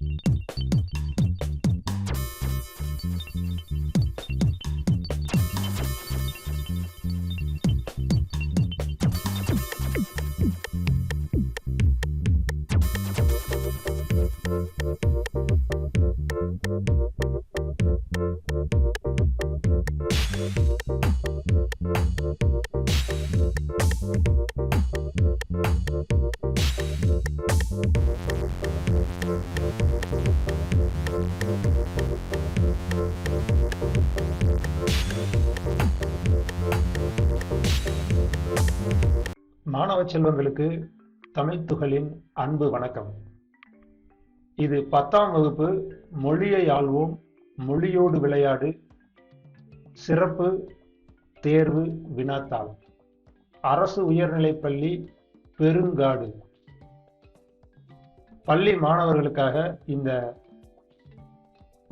うん。மாணவ செல்வங்களுக்கு தமிழ் துகளின் அன்பு வணக்கம். இது பத்தாம் வகுப்பு மொழியை ஆள்வோம் மொழியோடு விளையாடு சிறப்பு தேர்வு வினாத்தாள். அரசு உயர்நிலைப்பள்ளி பெருங்காடு. பள்ளி மாணவர்களுக்காக இந்த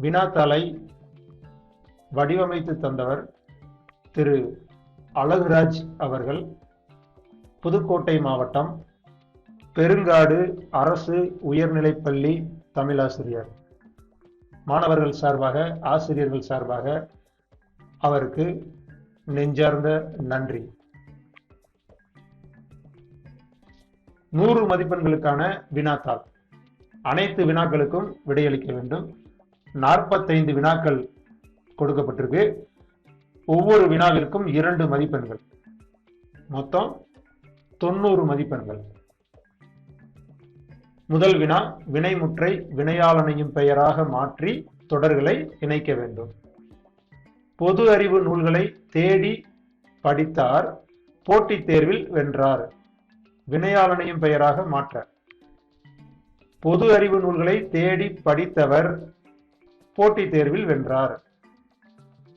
வினாத்தாளை வடிவமைத்து தந்தவர் திரு அழகுராஜ் அவர்கள். புதுக்கோட்டை மாவட்டம் பெருங்காடு அரசு உயர்நிலைப்பள்ளி தமிழாசிரியர். மாணவர்கள் சார்பாக ஆசிரியர்கள் சார்பாக அவருக்கு நெஞ்சார்ந்த நன்றி. நூறு மதிப்பெண்களுக்கான வினாத்தாள். அனைத்து வினாக்களுக்கும் விடையளிக்க வேண்டும். நாற்பத்தைந்து வினாக்கள் கொடுக்கப்பட்டிருக்கு. ஒவ்வொரு வினாவிற்கும் இரண்டு மதிப்பெண்கள். மொத்தம் தொண்ணூறு மதிப்பெண்கள். முதல் வினா வினைமுற்றை வினையாளனையும் பெயராக மாற்றி தொடர்களை இணைக்க வேண்டும். பொது அறிவு நூல்களை தேடி படித்தார் போட்டித் தேர்வில் வென்றார். வினையாளனையும் பெயராக மாற்ற. பொது அறிவு நூல்களை தேடி படித்தவர் போட்டித் தேர்வில் வென்றார்.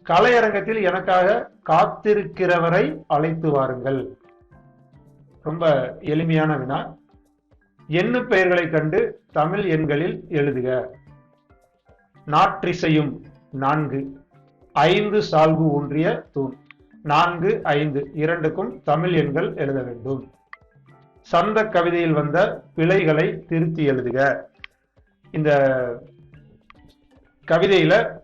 கலையரங்கத்தில் எனக்காக காத்திருக்கிறவரை அழைத்து வாருங்கள். ரொம்ப எளிமையான வினா. எண்ணு பெயர்களை கண்டு தமிழ் எண்களில் எழுதுக. நாற்றிசையும் நான்கு ஐந்து சால்பு ஒன்றிய தூண். நான்கு ஐந்து இரண்டுக்கும் தமிழ் எண்கள் எழுத வேண்டும். சந்த கவிதையில் வந்த பிழைகளை திருத்தி எழுதுக. இந்த கவிதையில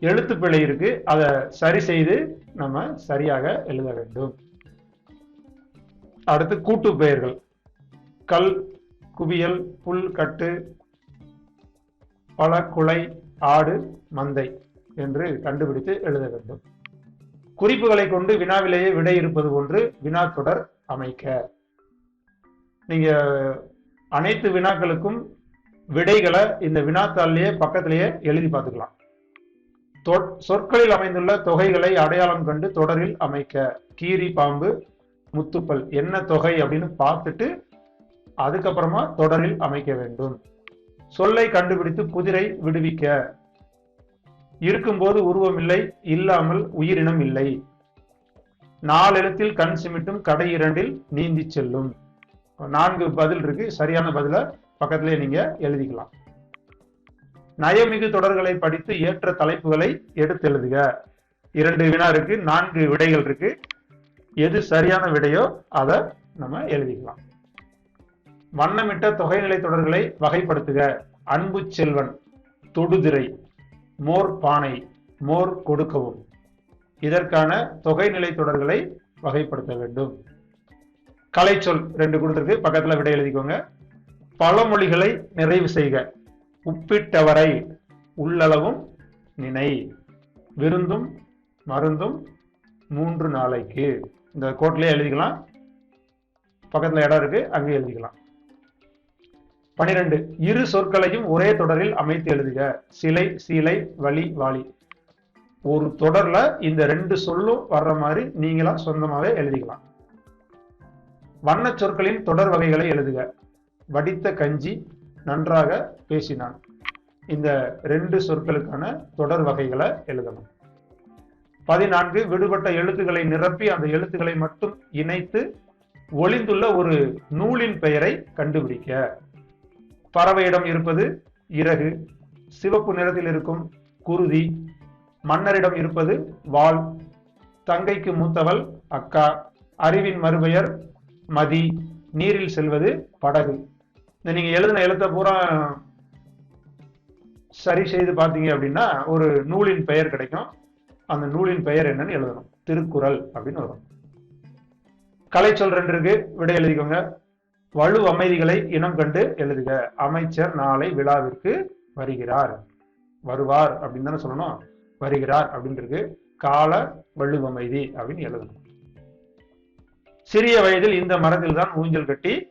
எழுத்து பிழை இருக்கு. அதை சரி செய்து நம்ம சரியாக எழுத வேண்டும். அடுத்து கூட்டு பெயர்கள். கல் குவியல் புல் கட்டு பல குலை ஆடு மந்தை என்று கண்டுபிடித்து எழுத வேண்டும். குறிப்புகளை கொண்டு வினாவிலேயே விடை இருப்பது ஒன்று வினா தொடர் அமைக்க. நீங்க அனைத்து வினாக்களுக்கும் விடைகளை இந்த வினாத்தாள்லயே பக்கத்திலேயே எழுதி பார்த்துக்கலாம். சொற்களில் அமைந்துள்ள தொகைகளை அடையாளம் கண்டு தொடரில் அமைக்க. கீரி பாம்பு முத்துப்பல் என்ன தொகை அப்படின்னு பார்த்துட்டு அதுக்கப்புறமா தொடரில் அமைக்க வேண்டும். சொல்லை கண்டுபிடித்து புதிரை விடுவிக்க. இருக்கும்போது உருவம் இல்லை இல்லாமல் உயிரினம் இல்லை. நாலெழுத்தில் கண் சிமிட்டும் கடை இரண்டில் நீந்தி செல்லும். நான்கு பதில் இருக்கு சரியான பதில பக்கத்திலே நீங்க எழுதிக்கலாம். நயமிகு தொடர்களை படித்து ஏற்ற தலைப்புகளை எடுத்து எழுதுக இரண்டு வினா இருக்கு நான்கு விடைகள் இருக்கு. எது சரியான விடையோ அதை நம்ம எழுதிக்கலாம். வண்ணமிட்ட தொகைநிலை தொடர்களை வகைப்படுத்துக. அன்பு செல்வன் தொடுதிரை மோர் பானை மோர் கொடுக்கவும். இதற்கான தொகைநிலை தொடர்களை வகைப்படுத்த வேண்டும். கலைச்சொல் ரெண்டு கொடுத்துருக்கு. பக்கத்தில் விடை எழுதிக்கோங்க. பழமொழிகளை நிறைவு செய்க. உப்பிட்டவரை உள்ளளவும் நினை. விருந்தும் மருந்தும் மூன்று நாளைக்கு. இந்த கோட்லேயே எழுதிக்கலாம். பக்கத்தில் இடம் இருக்கு அங்கே எழுதிக்கலாம். பனிரெண்டு இரு சொற்களையும் ஒரே தொடரில் அமைத்து எழுதுக. சிலை சீலை வழி வாளி. ஒரு தொடர்ல இந்த ரெண்டு சொல்லும் வர்ற மாதிரி நீங்களா சொந்தமாவே எழுதிக்கலாம். வண்ண சொற்களின் தொடர் வகைகளை எழுதுக. வடித்த கஞ்சி நன்றாக பேசினான். இந்த ரெண்டு சொற்களுக்கான தொடர் வகைகளை எழுதணும். பதினான்கு விடுபட்ட எழுத்துக்களை நிரப்பி அந்த எழுத்துக்களை மட்டும் இணைத்து ஒளிந்துள்ள ஒரு நூலின் பெயரை கண்டுபிடிக்க. பறவையிடம் இருப்பது இறகு சிவப்பு நிறத்தில் இருக்கும் குருதி மன்னரிடம் இருப்பது வாள் தங்கைக்கு மூத்தவள் அக்கா அறிவின் மறுபெயர் மதி நீரில் செல்வது படகு. இந்த நீங்க எழுதின எழுத்த பூரா சரி செய்து பார்த்தீங்க அப்படின்னா ஒரு நூலின் பெயர் கிடைக்கும். அந்த நூலின் பெயர் என்னன்னு எழுதணும். திருக்குறள் அப்படின்னு வரும். கலைச்சொல் ரெண்டு இருக்கு. விடை எழுதிக்கோங்க. வலு அமைதிகளை இனம் கண்டு எழுதுக. அமைச்சர் நாளை விழாவிற்கு வருகிறார். வருவார் அப்படின்னு தானே சொல்லணும். வருகிறார் அப்படின்னு இருக்கு. கால வள்ளுவமைதி அப்படின்னு எழுதணும். சிறிய வயதில் இந்த மரத்தில் தான் ஊஞ்சல் கட்டி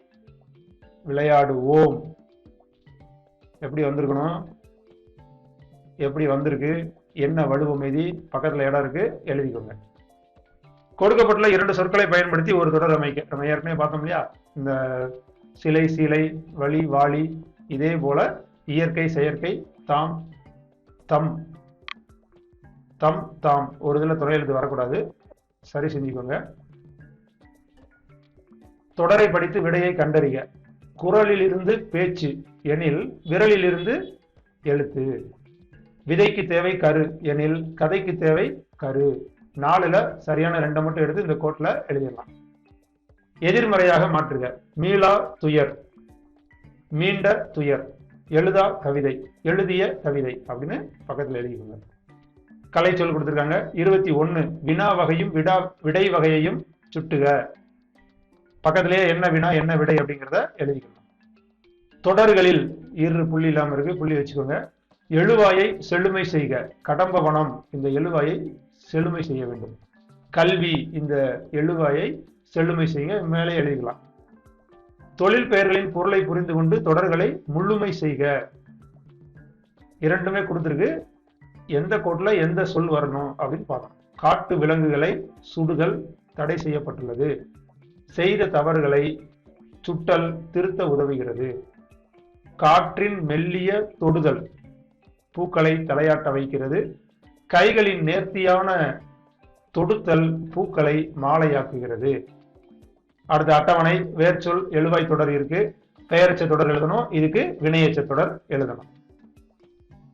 விளையாடுவோம். எப்படி வந்திருக்கணும்? எப்படி வந்திருக்கு? என்ன வலுவமைதி பக்கத்தில் இடம் இருக்கு எழுதிக்கோங்க. கொடுக்கப்பட்டுள்ள இரண்டு சொற்களை பயன்படுத்தி ஒரு தொடர் அமைக்க நம்ம ஏற்கனவே பார்த்தோம் இல்லையா? இந்த சிலை சீலை வழி வாளி இதே போல இயற்கை செயற்கை தாம் தம் தம் தாம். ஒரு இதில் துறையெழுத்து வரக்கூடாது. சரி செஞ்சுக்கோங்க. தொடரை படித்து விடையை கண்டறிக. குரலிலிருந்து பேச்சு எனில் விரலிலிருந்து எழுத்து. விதைக்கு தேவை கரு எனில் கதைக்கு தேவை கரு. நாலுல சரியான ரெண்டை மட்டும் எடுத்து இந்த கோட்ல எழுதிடலாம். எதிர்மறையாக மாற்றுக. மீளா துயர். மீண்ட துயர். எழுதா கவிதை. எழுதிய கவிதை அப்படின்னு பக்கத்தில் எழுதிக்கோங்க. கலை சொல் கொடுத்துருக்காங்க. இருபத்தி ஒன்று வினா வகையும் விடா விடை வகையையும் சுட்டுக. பக்கத்திலேயே என்ன வினா என்ன விடை அப்படிங்கிறத எழுதிக்கணும் தொடர்களில் இரு புள்ளி இல்லாமல் இருக்கு. புள்ளி வச்சுக்கோங்க. எழுவாயை செழுமை செய்க. கடம்பவனம் இந்த எழுவாயை செழுமை செய்ய வேண்டும். கல்வி இந்த எழுவாயை செழுமை செய்ய மேலே எழுதிக்கலாம். தொழில் பெயர்களின் பொருளை புரிந்து கொண்டு தொடர்களை முழுமை செய்க. இரண்டுமே கொடுத்துருக்கு. எந்த கோட்டில் எந்த சொல் வரணும் அப்படின்னு பார்க்கணும். காட்டு விலங்குகளை சுடுதல் தடை செய்யப்பட்டுள்ளது. செய்த தவறுகளை சுட்டல் திருத்த உதவுகிறது. காற்றின் மெல்லிய தொடுதல். பூக்களை தலையாட்ட வைக்கிறது. கைகளின் நேர்த்தியான தொடுத்தல் பூக்களை மாலையாக்குகிறது. அடுத்த அட்டவணை வேர்ச்சொல் எழுவாய் தொடர் இருக்கு. பெயரச்ச தொடர் எழுதணும். இதுக்கு வினையச்ச தொடர் எழுதணும்.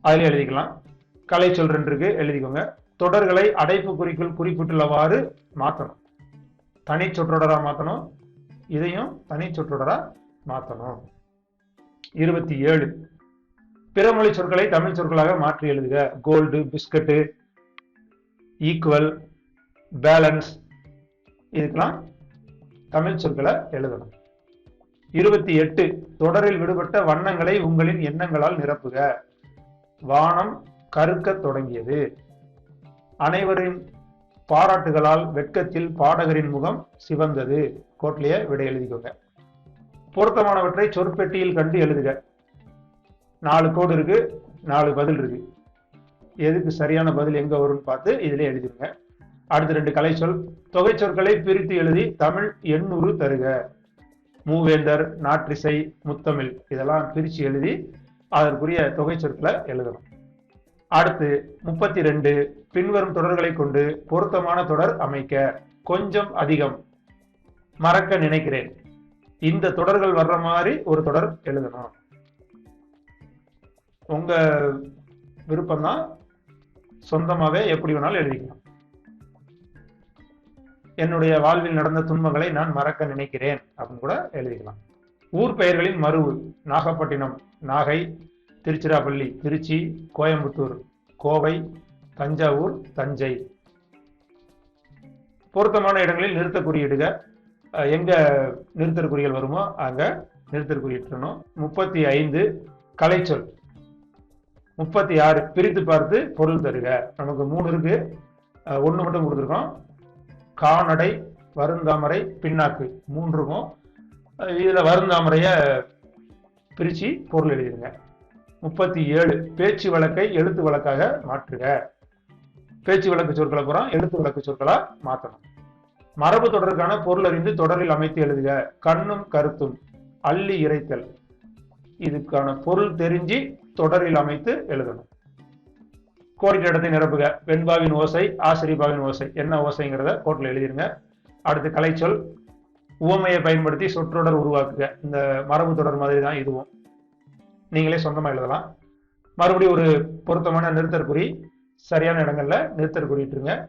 அதில் எழுதிக்கலாம். கலை சொல் ரெண்டு இருக்கு. எழுதிக்கோங்க. தொடர்களை அடைப்பு குறிக்குள் குறிப்பிட்டுள்ளவாறு மாற்றணும் தனி சொற்றொடராக மாற்றணும் இதையும் தனி சொற்றொடராக மாற்றணும் இருபத்தி ஏழு. பிறமொழி சொற்களை தமிழ் சொற்களாக மாற்றி எழுதுக. கோல்டு பிஸ்கட்டு ஈக்குவல் பேலன்ஸ் இதுக்கெல்லாம் தமிழ் சொற்களை எழுதணும். இருபத்தி எட்டு தொடரில் விடுபட்ட வண்ணங்களை உங்களின் எண்ணங்களால் நிரப்புக. வானம் கருக்கத் தொடங்கியது. அனைவரின் பாராட்டுகளால் வெட்கத்தில் பாடகரின் முகம் சிவந்தது. கோட்லையே விடை எழுதிக்கோங்க. பொருத்தமானவற்றை சொற்பெட்டியில் கண்டு எழுதுக. நாலு கோடு இருக்கு நாலு பதில் இருக்கு. எதுக்கு சரியான பதில் எங்க வரும்னு பார்த்து இதுல எழுதிருங்க அடுத்த ரெண்டு கலை சொல் தொகை சொற்களை பிரித்து எழுதி தமிழ் எண்ணூறு தருக. மூவேந்தர் நாற்றிசை முத்தமிழ் இதெல்லாம் பிரித்து எழுதி அதற்குரிய தொகை சொற்களை எழுதணும். அடுத்து முப்பத்தி ரெண்டு பின்வரும் தொடர்களை கொண்டு பொருத்தமான தொடர் அமைக்க கொஞ்சம் அதிகம். மறக்க நினைக்கிறேன். இந்த தொடர்கள் வர்ற மாதிரி ஒரு தொடர் எழுதணும். உங்க விருப்பம் தான் சொந்தமாவே எப்படி வேணாலும் எழுதிக்கலாம். என்னுடைய வாழ்வில் நடந்த துன்பங்களை நான் மறக்க நினைக்கிறேன் அப்படின்னு கூட எழுதிக்கலாம். ஊர் பெயர்களின் மறுவு நாகப்பட்டினம் நாகை திருச்சிராப்பள்ளி திருச்சி கோயம்புத்தூர் கோவை தஞ்சாவூர் தஞ்சை. பொருத்தமான இடங்களில் நிறுத்த குறியிடுக. எங்க நிறுத்தற்குறிகள் வருமோ அங்க நிறுத்தற்குறியிட்டணும் முப்பத்தி ஐந்து கலைச்சொல். முப்பத்தி ஆறு பிரித்து பார்த்து பொருள் தருக. நமக்கு மூணு இருக்கு. ஒன்று மட்டும் கொடுத்துருக்கோம். கானடை வருந்தாமரை பின்னாக்கு. மூன்று இருக்கும். இதில் இதுல வருந்தாமரைய பொருள் எழுதிடுங்க முப்பத்தி ஏழு பேச்சு வழக்கை எழுத்து வழக்காக மாற்றுக. பேச்சு வழக்கு சொற்களை பூரா எழுத்து வழக்கு சொற்களாக மாற்றணும். மரபு தொடருக்கான பொருள் அறிந்து தொடரில் அமைத்து எழுதுக. கண்ணும் கருத்தும் அள்ளி இறைத்தல். இதுக்கான பொருள் தெரிஞ்சு தொடரில் அமைத்து எழுதணும். கோடிட்ட இடத்தை நிரப்புக. வெண்பாவின் ஓசை ஆசிரியபாவின் ஓசை. என்ன ஓசைங்கிறத கோட்டில் எழுதிருங்க. அடுத்து கலைச்சொல். உவமையை பயன்படுத்தி சொற்றொடர் உருவாக்குக. இந்த மரபு தொடர் மாதிரி தான் இதுவும். நீங்களே சொந்தமாக எழுதலாம். மறுபடியும் ஒரு பொருத்தமான நிறுத்தற்குறி சரியான இடங்களில் நிறுத்தற் குறிட்டுருங்க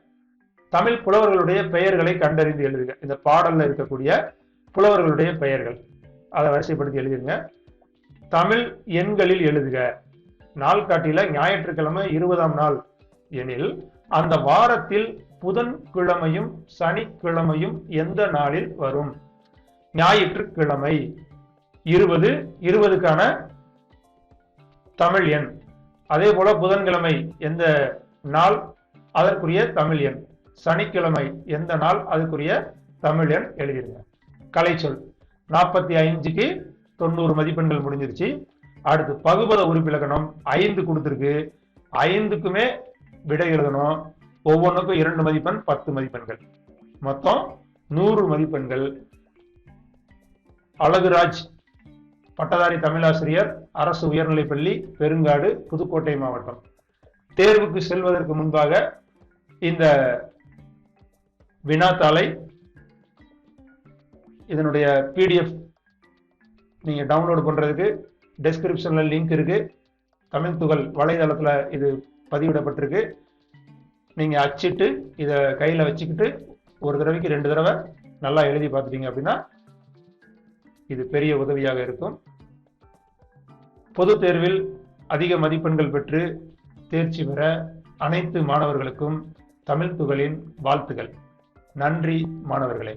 தமிழ் புலவர்களுடைய பெயர்களை கண்டறிந்து எழுதுக. இந்த பாடலில் இருக்கக்கூடிய புலவர்களுடைய பெயர்கள். அதை வரிசைப்படுத்தி எழுதிருங்க. தமிழ் எண்களில் எழுதுக. நாள்காட்டியில ஞாயிற்றுக்கிழமை இருபதாம் நாள். எனில் அந்த வாரத்தில் புதன்கிழமையும் சனிக்கிழமையும் எந்த நாளில் வரும்? ஞாயிற்றுக்கிழமை. இருபது இருபதுக்கான தமிழ் எண். அதே போல புதன்கிழமை எந்த நாள்? அதற்குரிய தமிழ் எண். சனிக்கிழமை எந்த நாள்? அதுக்குரிய தமிழ் எண் எழுதிருங்க. கலைச்சொல். நாற்பத்தி ஐந்துக்கு தொண்ணூறு மதிப்பெண்கள் முடிஞ்சிருச்சு. அடுத்து பகுபத உறுப்பிலக்கணம் ஐந்து கொடுத்துருக்கு. ஐந்துக்குமே விடை எழுதணும். ஒவ்வொன்றுக்கும் இரண்டு மதிப்பெண் பத்து மதிப்பெண்கள். மொத்தம் நூறு மதிப்பெண்கள். அழகுராஜ் பட்டதாரி தமிழாசிரியர் அரசு உயர்நிலைப்பள்ளி பெருங்காடு புதுக்கோட்டை மாவட்டம். தேர்வுக்கு செல்வதற்கு முன்பாக இந்த வினாத்தாளை இதனுடைய பிடிஎஃப் நீங்கள் டவுன்லோட் பண்ணுறதுக்கு டெஸ்கிரிப்ஷனில் லிங்க் இருக்குது தமிழ் துகள் வலைதளத்தில் இது பதிவிடப்பட்டிருக்கு. நீங்கள் அச்சிட்டு இதை கையில் வச்சுக்கிட்டு ஒரு தடவைக்கு ரெண்டு தடவை நல்லா எழுதி பார்த்துட்டீங்க அப்படின்னா இது பெரிய உதவியாக இருக்கும். பொது தேர்வில் அதிக மதிப்பெண்கள் பெற்று தேர்ச்சி பெற அனைத்து மாணவர்களுக்கும் தமிழ் துகளின் வாழ்த்துகள். நன்றி மாணவர்களே.